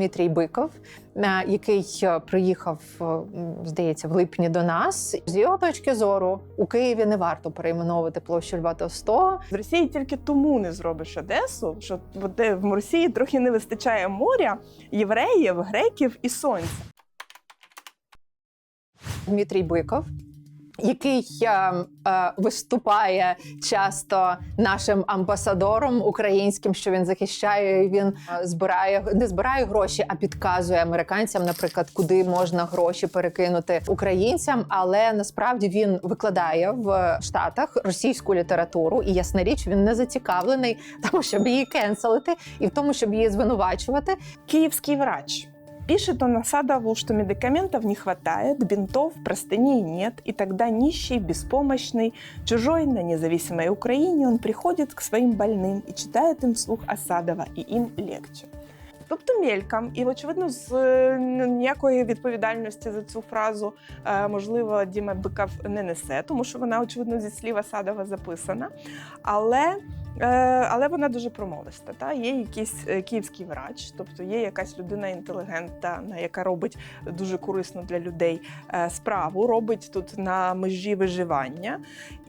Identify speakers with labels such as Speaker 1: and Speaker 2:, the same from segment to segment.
Speaker 1: Дмитрій Биков, е, який е, приїхав, е, здається, в липні до нас. З його точки зору у Києві не варто перейменовувати площу Льва Толстого.
Speaker 2: В Росії тільки тому не зробиш Одесу, що в Росії трохи не вистачає моря, євреїв, греків і сонця.
Speaker 1: Дмитрій Биков. Який е, е, виступає часто нашим амбасадором українським, що він захищає, він е, збирає не збирає гроші, а підказує американцям, наприклад, куди можна гроші перекинути українцям. Але насправді він викладає в Штатах російську літературу, і ясна річ, він не зацікавлений, тому щоб її кенселити, і в тому, щоб її звинувачувати.
Speaker 2: Киевский врач. Пишет он Асадову, что медикаментов не хватает, бинтов, простыней нет, и тогда нищий, беспомощный, чужой на независимой Украине, он приходит к своим больным и читает им вслух Асадова, і їм легче. Тобто мельком, і очевидно, з е, ніякої відповідальності за цю фразу е, можливо Діма Биков не несе, тому що вона очевидно зі слів Асадова записана. Але Е, але вона дуже промовиста. Та є якийсь е, київський врач, тобто є якась людина інтелігентна, яка робить дуже корисну для людей е, справу, робить тут на межі виживання.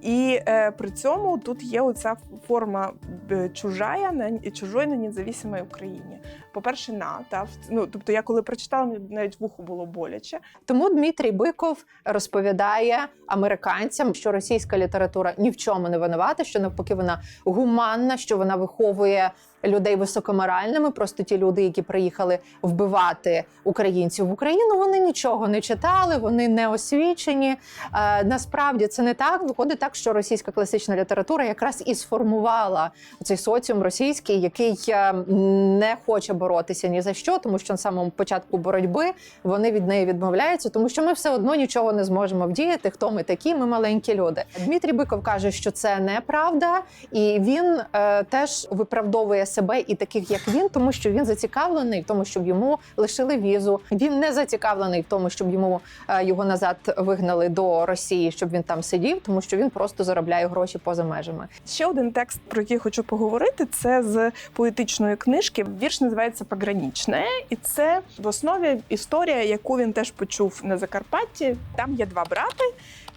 Speaker 2: І е, при цьому тут є оця форма е, чужая на чужої на независимій Україні. По-перше, на та ну, тобто, я коли прочитала, мені навіть вуху було боляче.
Speaker 1: Тому Дмитрій Биков розповідає американцям, що російська література ні в чому не винувата, що навпаки вона гуманна, що вона виховує людей високоморальними. Просто ті люди, які приїхали вбивати українців в Україну, вони нічого не читали, вони не освічені. Е, насправді це не так. Виходить так, що російська класична література якраз і сформувала цей соціум російський, який е, не хоче боротися ні за що, тому що на самому початку боротьби вони від неї відмовляються, тому що ми все одно нічого не зможемо вдіяти. Хто ми такі? Ми маленькі люди. Дмитрій Биков каже, що це неправда, і він е, теж виправдовує себе і таких, як він, тому що він зацікавлений в тому, щоб йому лишили візу. Він не зацікавлений в тому, щоб йому е, його назад вигнали до Росії, щоб він там сидів, тому що він просто заробляє гроші поза межами.
Speaker 2: Ще один текст, про який хочу поговорити, це з поетичної книжки. Вірш називається Погранічне, і це в основі історія, яку він теж почув на Закарпатті. Там є два брати,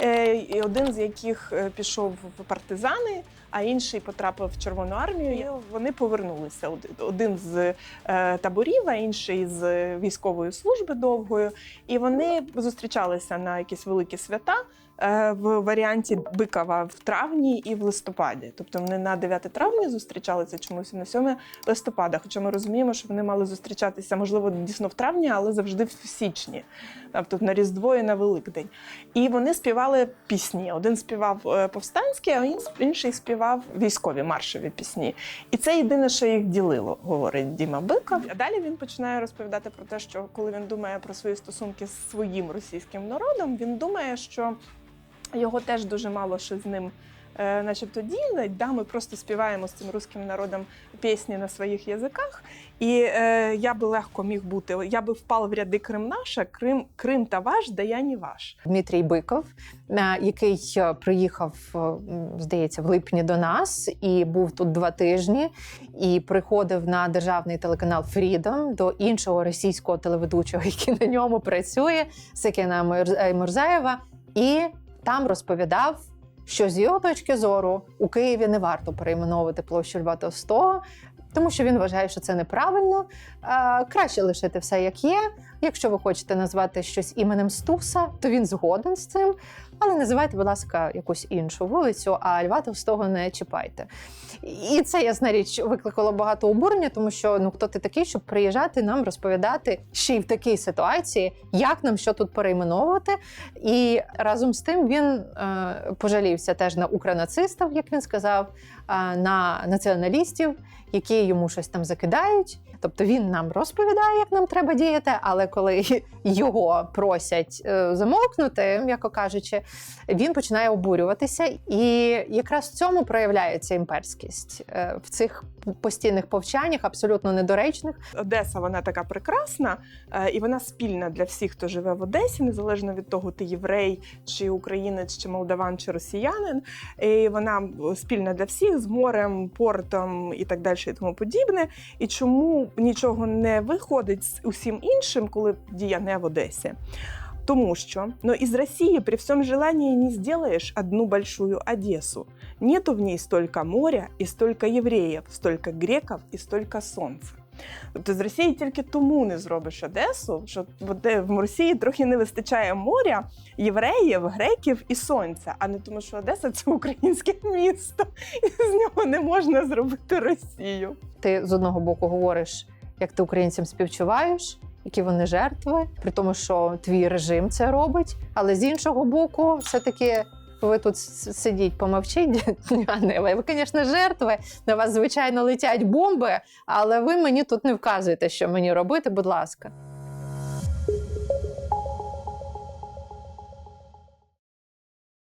Speaker 2: е, і один з яких е, пішов в партизани. А інший потрапив в Червону армію. І вони повернулися. Один з е, таборів, а інший з військової служби довгою. І вони зустрічалися на якісь великі свята в варіанті Бикова в травні і в листопаді. Тобто вони на 9 травня зустрічалися чомусь і на 7 листопада. Хоча ми розуміємо, що вони мали зустрічатися, можливо, дійсно в травні, але завжди в січні, тобто на Різдво і на Великдень. І вони співали пісні. Один співав е, повстанські, а ін- інший співав військові маршові пісні. І це єдине, що їх ділило, говорить Діма Биков. А далі він починає розповідати про те, що коли він думає про свої стосунки з своїм російським народом, він думає, що його теж дуже мало що з ним. е, Начебто ділить, да, ми просто співаємо з цим руським народом пісні на своїх язиках. І е, я би легко міг бути, я би впав в ряди Крим наша, Крим, Крим та ваш, да я не ваш.
Speaker 1: Дмитрій Биков, е, який е, приїхав, здається, в липні до нас і був тут два тижні, і приходив на державний телеканал Freedom до іншого російського телеведучого, який на ньому працює, Секіна Мурзаєва, і там розповідав. Що з його точки зору у Києві не варто перейменовувати площу Льва Толстого, тому що він вважає, що це неправильно. Е, краще лишити все як є. Якщо ви хочете назвати щось іменем Стуса, то він згоден з цим. Але називайте, будь ласка, якусь іншу вулицю, а Льва Товстого не чіпайте. І це, ясна річ, викликало багато обурення, тому що ну хто ти такий, щоб приїжджати нам розповідати ще й в такій ситуації, як нам що тут перейменовувати. І разом з тим він е, пожалівся теж на укранацистів, як він сказав, е, на націоналістів, які йому щось там закидають. Тобто він нам розповідає, як нам треба діяти, але коли його просять е, замовкнути, м'яко кажучи, він починає обурюватися, і якраз в цьому проявляється імперськість Е, в цих постійних повчаннях, абсолютно недоречних.
Speaker 2: Одеса вона така прекрасна, е, і вона спільна для всіх, хто живе в Одесі, незалежно від того, ти єврей, чи українець, чи молдаван, чи росіянин. І вона спільна для всіх. З морем, портом і так далі, і тому подібне. І чому нічого не виходить з усім іншим, коли дія не в Одесі? Тому що но из России при всем желании не сделаешь одну большую Одессу. Нету в ней столько моря и столько євреїв, столько греків і столько сонця. Тобто з Росії тільки тому не зробиш Одесу, що Оде- в Росії трохи не вистачає моря, євреїв, греків і сонця, а не тому, що Одеса це українське місто, і з нього не можна зробити Росію.
Speaker 1: Ти з одного боку говориш, як ти українцям співчуваєш, які вони жертви, при тому, що твій режим це робить. Але з іншого боку, все-таки ви тут сидіть, помовчіть. Ви, звісно, жертви. На вас, звичайно, летять бомби, але ви мені тут не вказуєте, що мені робити, будь ласка.